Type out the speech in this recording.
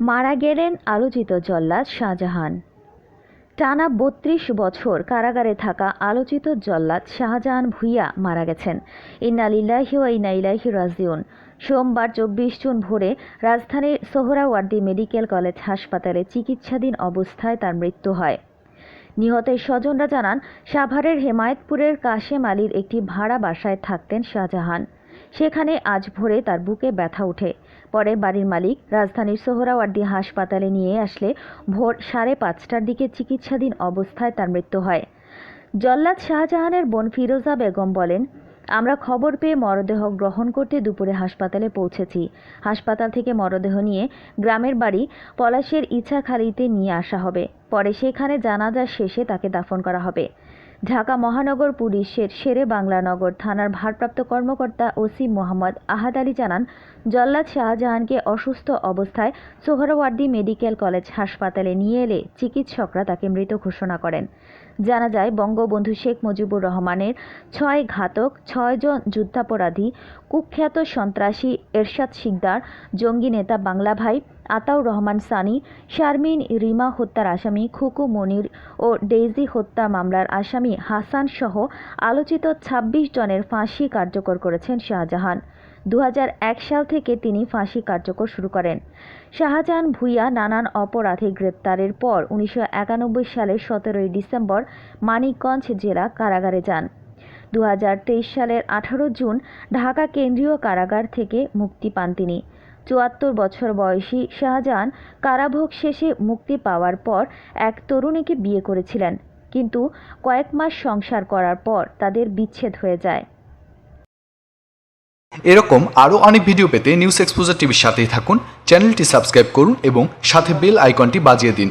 মারা গেলেন আলোচিত জল্লাদ শাহজাহান। টানা বত্রিশ বছর কারাগারে থাকা আলোচিত জল্লাদ শাহজাহান ভুইয়া মারা গেছেন। ইন্না লিল্লাহি ওয়া ইন্না ইলাইহি রাজিউন। সোমবার চব্বিশ জুন ভোরে রাজধানীর সোহরাওয়ার্দী মেডিকেল কলেজ হাসপাতালে চিকিৎসাধীন অবস্থায় তার মৃত্যু হয়। নিহতের স্বজনরা জানান, সাভারের হেমায়েতপুরের কাশেম আলীর একটি ভাড়া বাসায় থাকতেন শাহজাহান। সেখানে আজ ভোরে তার বুকে ব্যথা ওঠে। পরে বাড়ির মালিক রাজধানীর সোহরাওয়ার্দী হাসপাতালে নিয়ে আসলে ভোর সাড়ে পাঁচটার দিকে চিকিৎসাধীন অবস্থায় তার মৃত্যু হয়। জল্লাদ শাহজাহানের বোন ফিরোজা বেগম বলেন, আমরা খবর পেয়ে মরদেহ গ্রহণ করতে দুপুরে হাসপাতালে পৌঁছেছি। হাসপাতাল থেকে মরদেহ নিয়ে গ্রামের বাড়ি পলাশের ইছাখালীতে নিয়ে আসা হবে। পরে সেখানে জানাজা শেষে তাকে দাফন করা হবে। ঢাকা মহানগর পুলিশের শেরে বাংলানগর থানার ভারপ্রাপ্ত কর্মকর্তা ওসি মোহাম্মদ আহাদ আলী জানান, জল্লাদ শাহজাহানকে অসুস্থ অবস্থায় সোহরাওয়ার্দী মেডিকেল কলেজ হাসপাতালে নিয়ে এলে চিকিৎসকরা তাকে মৃত ঘোষণা করেন। জানা যায়, বঙ্গবন্ধু শেখ মুজিবুর রহমানের ছয় ঘাতক ছয়জন যুদ্ধাপরাধী, কুখ্যাত সন্ত্রাসী এরশাদ শিকদার, জঙ্গি নেতা বাংলা ভাই আতাউর রহমান সানি, শারমিন রিমা হত্যার আসামি খুকু মনির ও ডেইজি হত্যা মামলার আসামি হাসান সহ আলোচিত ২৬ জনের ফাঁসি কার্যকর করেছেন শাহজাহান। দু হাজার এক সাল থেকে তিনি ফাঁসি কার্যকর শুরু করেন। শাহজাহান ভুইয়া নানান অপরাধে গ্রেপ্তারের পর উনিশশো একানব্বই সালের সতেরোই ডিসেম্বর মানিকগঞ্জ জেলা কারাগারে যান। দু হাজার তেইশ সালের আঠারো জুন ঢাকা কেন্দ্রীয় কারাগার থেকে মুক্তি পান তিনি। চুয়াত্তর বছর বয়সী শাহজাহান কারাভোগ শেষে মুক্তি পাওয়ার পর এক তরুণীকে বিয়ে করেছিলেন। কিন্তু কয়েক মাস সংসার করার পর তাদের বিচ্ছেদ হয়ে যায়। এরকম আরও অনেক ভিডিও পেতে নিউজ এক্সপোজার টিভির সাথেই থাকুন, চ্যানেলটি সাবস্ক্রাইব করুন এবং সাথে বেল আইকনটি বাজিয়ে দিন।